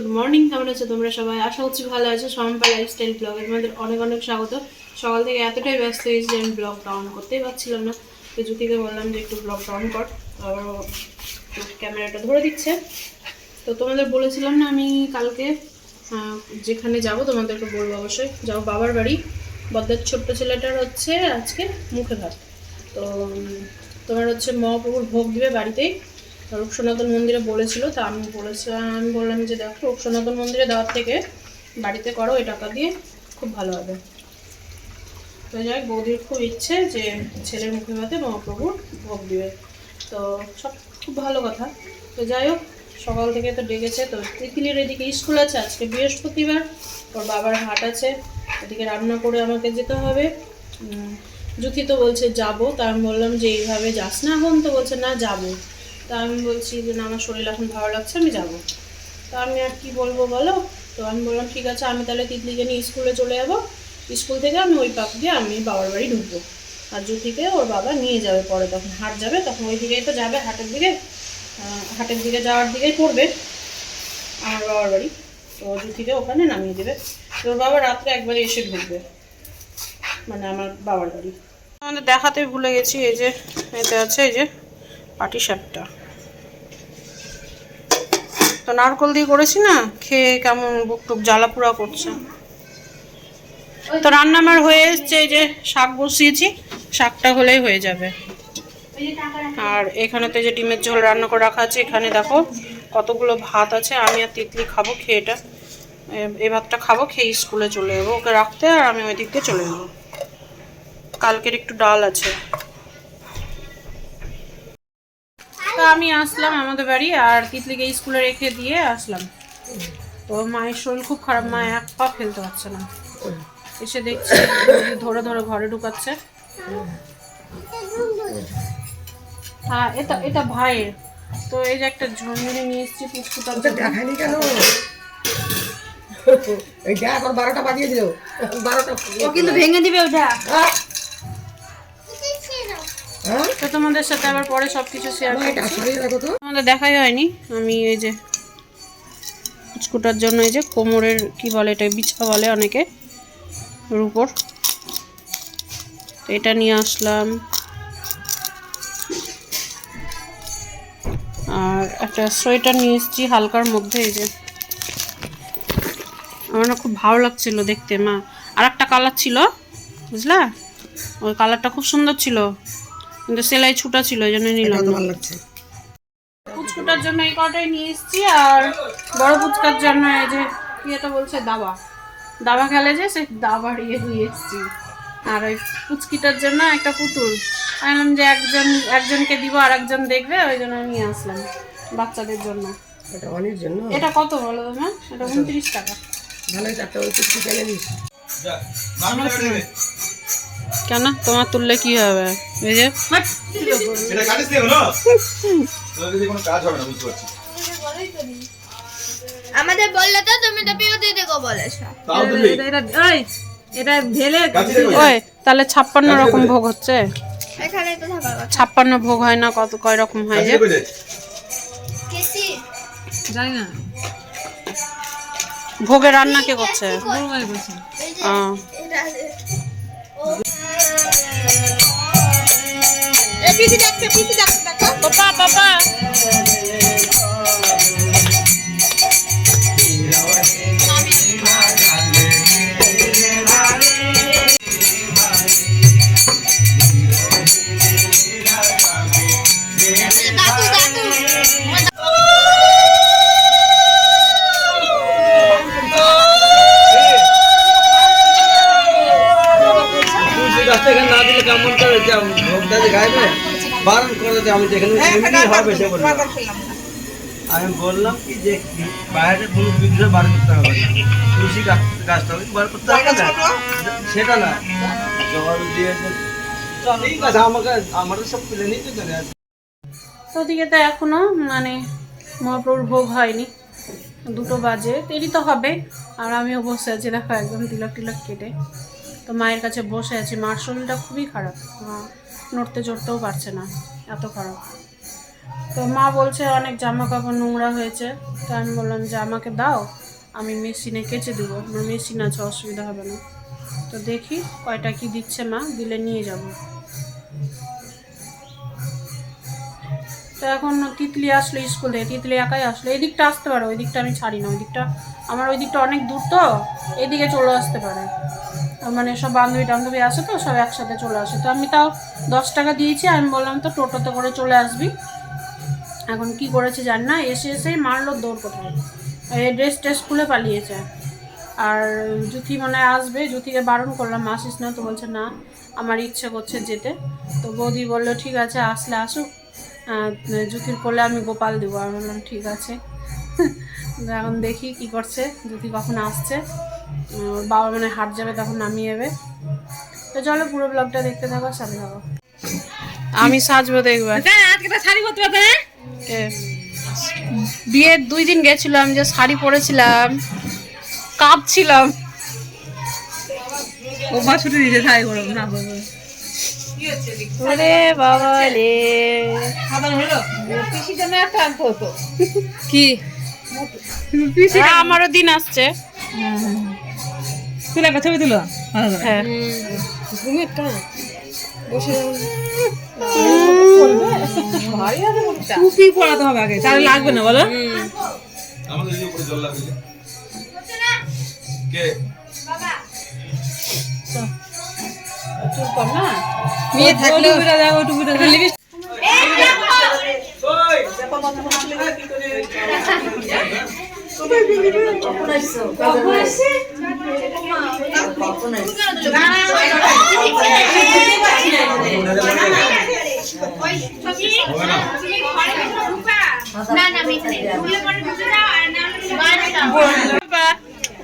Good morning, কেমন আছো তোমরা সবাই? আশা করছি ভালো আছো। সম্পা লাইফস্টাইল ব্লগে তোমাদের অনেক অনেক স্বাগত। সকাল থেকে এতটাই ব্যস্ত হয়েছি যে আমি ব্লগ ডাউন করতেই পারছিলাম না। তো জ্যোতিকে বললাম যে একটু ব্লগ ডাউন কর। আবার ক্যামেরাটা ধরে দিচ্ছে। তো তোমাদের বলেছিলাম না আমি কালকে যেখানে যাব তোমাদেরকে বলব অবশ্যই। যাও বাবার বাড়ি। বদ্দার ছোট্ট ছেলেটার হচ্ছে আজকে মুখে ভাত। তো তোমার হচ্ছে মহাপ্রভুর ভোগ দিবে বাড়িতেই। রূপ সনাতন মন্দিরে বলেছিল, তা আমি বলেছিলাম, আমি বললাম যে দেখো রূপ সনাতন মন্দিরে দেওয়ার থেকে বাড়িতে করো ওই টাকা দিয়ে খুব ভালো হবে। তো যাই বৌদির খুব ইচ্ছে যে ছেলের মুখে ভাতে মহাপ্রভুর ভোগ দিবে। তো সব খুব ভালো কথা। তো যাই হোক, সকাল থেকে তো ডেকেছে, তো তিতলির এদিকে স্কুল আছে, আজকে বৃহস্পতিবার, ওর বাবার হাট আছে, এদিকে রান্না করে আমাকে যেতে হবে। জ্যোতি তো বলছে যাব, তা আমি বললাম যে এইভাবে যাস না এখন, তো বলছে না যাব। তা আমি বলছি যে, না আমার শরীর এখন ভালো লাগছে, আমি যাব। তো আমি আর কি বলব বলো? তো আমি বললাম, ঠিক আছে, আমি তাহলে তিতলিকে নিয়ে স্কুলে চলে যাব। স্কুল থেকে আমি ওই পাক দিয়ে আমি বাবার বাড়ি ঢুকবো। আর থেকে ওর বাবা নিয়ে যাবে পরে, তখন হাট যাবে, তখন ওই দিকেই তো যাবে, হাটের দিকে হাটের দিকে যাওয়ার দিকেই পড়বে আমার বাবার বাড়ি। তো জ্যোতিকে ওখানে নামিয়ে দেবে। তো ওর বাবা রাত্রে একবারে এসে ঢুকবে মানে আমার বাবার বাড়ি। আমাদের দেখাতে ভুলে গেছি, এই যে, এতে আছে, এই যে পাটি সাপটা তো নারকল দিয়ে করেছি না, খেয়ে কেমন বুক টুক জ্বালা পোড়া করছে। তো রান্না আমার হয়ে এসছে, এই যে শাক বসিয়েছি, শাকটা হলেই হয়ে যাবে। আর এখানে তো যে ডিমের ঝোল রান্না করে রাখা আছে, এখানে দেখো কতগুলো ভাত আছে, আমি আর তিতলি খাব, খেয়ে এটা এই ভাতটা খাব, খেয়ে স্কুলে চলে যাব। ওকে রাখতে আর আমি ওই দিক দিয়ে চলে যাব। কালকের একটু ডাল আছে। আমি আসলাম আমাদের বাড়ি আর তিতলিকে স্কুলে রেখে দিয়ে আসলাম। তো মায়ের শরীর খুব খারাপ মা এক পা ফেলতে পারছে না। এসে দেখছি ধরে ধরে ঘরে ঢুকাচ্ছে। হ্যাঁ এটা এটা ভাইয়ের। তো এই যে একটা ঝুমুরি নিয়ে এসেছি পুচকুটার জন্য। দেখানি কেন? এই দেখ ওর বারোটা বাজিয়ে দিল। বারোটা ও কিন্তু ভেঙে দিবে ওটা। হ্যাঁ। তো তোমাদের সাথে আবার পরে সবকিছু শেয়ার মা, এটা সরিয়ে রাখো তো। আমাদের দেখাই হয়নি। আমি এই যে পুচকুটার জন্য এই যে কোমরের কি বলে এটা বিছা বলে অনেকে ওর উপর। এটা নিয়ে আসলাম। আর একটা সোয়েটার নিয়ে এসেছি হালকার মধ্যে এই যে। আমার না খুব ভালো লাগছিল দেখতে মা। আর একটা কালার ছিল বুঝলা? ওই কালারটা খুব সুন্দর ছিল। কিন্তু সেলাই ছুটা ছিল এই জন্য নিলাম। ভালো লাগছে। পুচকুটার জন্য এই কটাই নিয়ে এসেছি আর বড় পুচকার জন্য এই যে কি এটা বলছে দাবা। দাবা খেলে যে সেই দাবার ইয়ে নিয়ে এসেছি। আর ওই পুচকিটার জন্য একটা পুতুল। আমি যে একজন একজনকে দিব আর একজন দেখবে ওই জন্য নিয়ে আসলাম বাচ্চাদের জন্য। এটা অনেক জন্য? এটা কত বলো তোমার? এটা উনত্রিশ টাকা। ভালোই চারটা ওই কুচি কেনে নিস। কেন? তোমার তুললে কি হবে? এই যে। এটা কাটিস দিয়ে হলো তোদের যদি কোনো কাজ হবে না বুঝতে পারছি। আমাদের বললে তো তুমি তো বিরতি দেখো বলেছ এটা ওই ঢেলে ওই তাহলে ছাপ্পান্ন রকম ভোগ হচ্ছে। এখানে তো থাকার কথা। ছাপ্পান্ন ভোগ হয় না কত কয় রকম হয় যে? দেবো? জানি না। ভোগে রান্না কে করছে? পিসি দেখছে পিসি দেখছে দেখো। পাপা পাপা। বারণ করে যে আমি যেখানে এমনি হবে সে বলল আমি বললাম কি যে বাইরে কোনো বিগ্রহ বার করতে হবে না। তুলসী গাছ গাছটা বার করতে হবে না। সেটা না। জল দিয়ে ঠিক আছে আমাকে আমাদের সব তুলে নিতে চলে আসবে তো ওদিকে তো এখনও মানে মহাপ্রভুর ভোগ হয়নি। দুটো বাজে দেরি তো হবে। আর আমিও বসে আছি দেখো একদম তিলক টিলক কেটে। তো মায়ের কাছে বসে আছি মার শরীরটা খুবই খারাপ। মা নড়তে চড়তেও পারছে না, এত খারাপ। তো মা বলছে, অনেক জামা কাপড় নোংরা হয়েছে। তো আমি বললাম যে, আমাকে দাও, আমি মেশিনে কেচে দেবো আমার মেশিন আছে, অসুবিধা হবে না। তো দেখি কয়টা কি দিচ্ছে মা, দিলে নিয়ে যাব। তো এখন তিতলি আসলো স্কুল থেকে, তিতলি একাই আসলো। এই দিকটা আসতে পারে ওই দিকটা আমি ছাড়ি না ওই দিকটা আমার ওই দিকটা অনেক দূর তো, এদিকে চলে আসতে পারে। মানে সব বান্ধবী টান্ধবী আসে তো, সব একসাথে চলে আসে। তো আমি তাও দশ টাকা দিয়েছি, আমি বললাম তো টোটোতে করে চলে আসবি। এখন কি করেছে জানি না, এসে এসেই মারলো দৌড় কোথায়। ড্রেস ট্রেস খুলে পালিয়েছে। আর জুথি মনে আসবে, জুথিকে বারণ করলাম, আসিস না? তো বলছে, না, আমার ইচ্ছে করছে যেতে। তো বৌদি বলল, ঠিক আছে, আসলে আসুক। জুথির কোলে আমি গোপাল দেবো। আমি বললাম, ঠিক আছে। এখন দেখি কি করছে, জুথি কখন আসছে। ওর বাবা মানে হাট যাবে তখন নামিয়ে যাবে তো চলো পুরো ব্লগটা দেখতে থাকো সাথে থাকো। আমি সাজবো দেখবে শাড়ি পরতে পারবে না এ, বিয়ের দুই দিন গেছিলাম যে শাড়ি পরেছিলাম কাঁপছিলাম। ও মা ছুটি দিতে শাড়ি পরব না ওরে বাবা রে। কি? হ্যাঁ, আমারও দিন আসছে। তুলে একটা ছবি তুলো। হ্যাঁ। টুপি পড়াতে হবে আগে তাহলে লাগবে না বলো। মেয়ে থাকলেও টুপিটা টুপিটা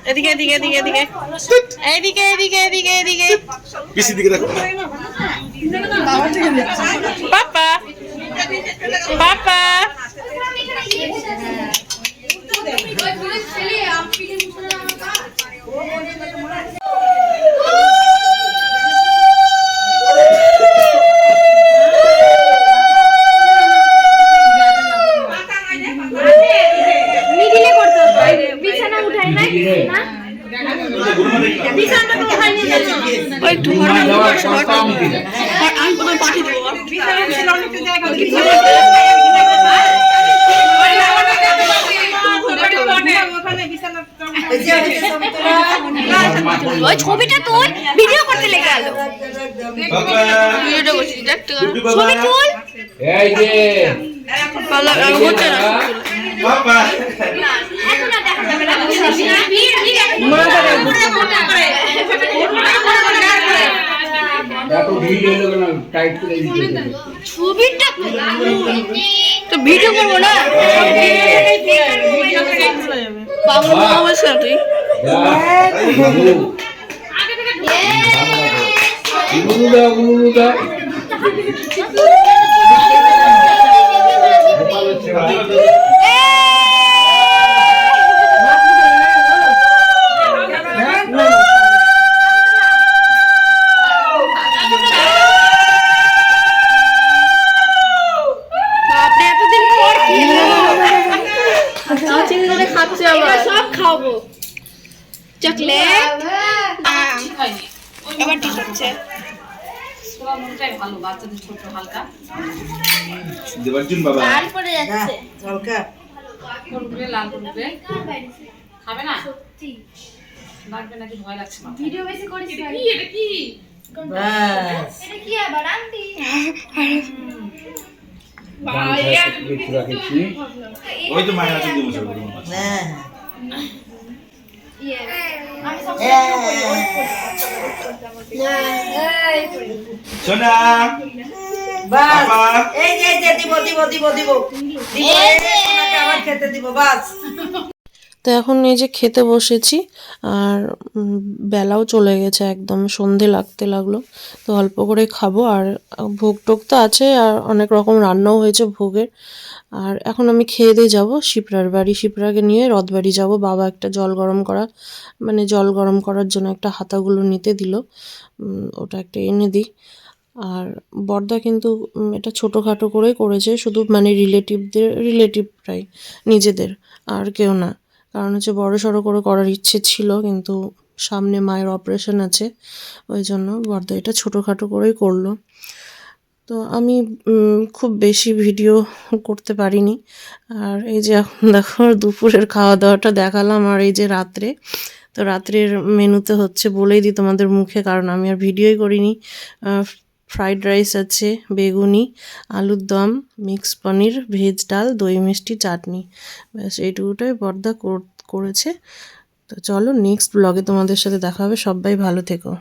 এদিকে এদিকে এদিকে এদিকে। এদিকে এদিকে এদিকে এদিকে। পিসির দিকে দেখো। পাপা। পাপা। আমি কোথায় পাঠিয়ে ওই ছবিটা তুল ভিডিও করতে লেগে গেল ভিডিওটা করছি দেখতে টুটু ছবি তুল এই যে। ভালো হচ্ছে না। তো ভিডিও করব না তুই গুরুদা গুরুদা গোপাল হচ্ছে ছোট হালকা। দেবার্জুন বাবা। লাল পড়ে যাচ্ছে। হ্যাঁ, হালকা। করবে লাল করবে খাবে না? সত্যি। লাগবে নাকি? ভয় লাগছে না ভিডিও বেশি করিস এটা কি? এটা কি? বাস এটা কি আবার? আন্টি। হ্যাঁ, হ্যাঁ। ওই তো মায়ের আছে দিবস হ্যাঁ। সোনা বাস। এই যে দিব দিব দিব দিব। দিব আবার খেতে দিব বাস। তো এখন এই যে খেতে বসেছি, আর বেলাও চলে গেছে একদম, সন্ধে লাগতে লাগল। তো অল্প করে খাব, আর, ভোগ টোগ তো আছে, আর অনেক রকম রান্নাও হয়েছে ভোগের। আর এখন আমি খেয়ে দিয়ে যাব শিপ্রার বাড়ি, শিপ্রাকে নিয়ে রথ বাড়ি যাব। বাবা একটা জল গরম করা মানে জল গরম করার জন্য একটা হাতাগুলো নিতে দিল ওটা একটা এনে দিই। আর বর্দা কিন্তু এটা ছোটোখাটো করেই করেছে, শুধু মানে রিলেটিভদের, রিলেটিভরাই, নিজেদের, আর কেউ না। কারণ হচ্ছে বড় সড়ো করে করার ইচ্ছে ছিল, কিন্তু সামনে মায়ের অপারেশন আছে, ওই জন্য বর্দা এটা ছোটোখাটো করেই করল। তো আমি খুব বেশি ভিডিও করতে পারিনি। আর এই যে এখন দেখো, দুপুরের খাওয়া দাওয়াটা দেখালাম, আর এই যে রাত্রে, তো রাত্রের মেনুতে হচ্ছে বলেই দিই তোমাদের মুখে, কারণ আমি আর ভিডিওই করিনি। ফ্রাইড রাইস আছে, বেগুনি, আলুর দম মিক্স পনির, ভেজ ডাল, দই মিষ্টি, চাটনি। ব্যাস, এইটুকুটাই বর্দা কর- করেছে। তো চলো নেক্সট ব্লগে তোমাদের সাথে দেখা হবে। সবাই ভালো থেকো।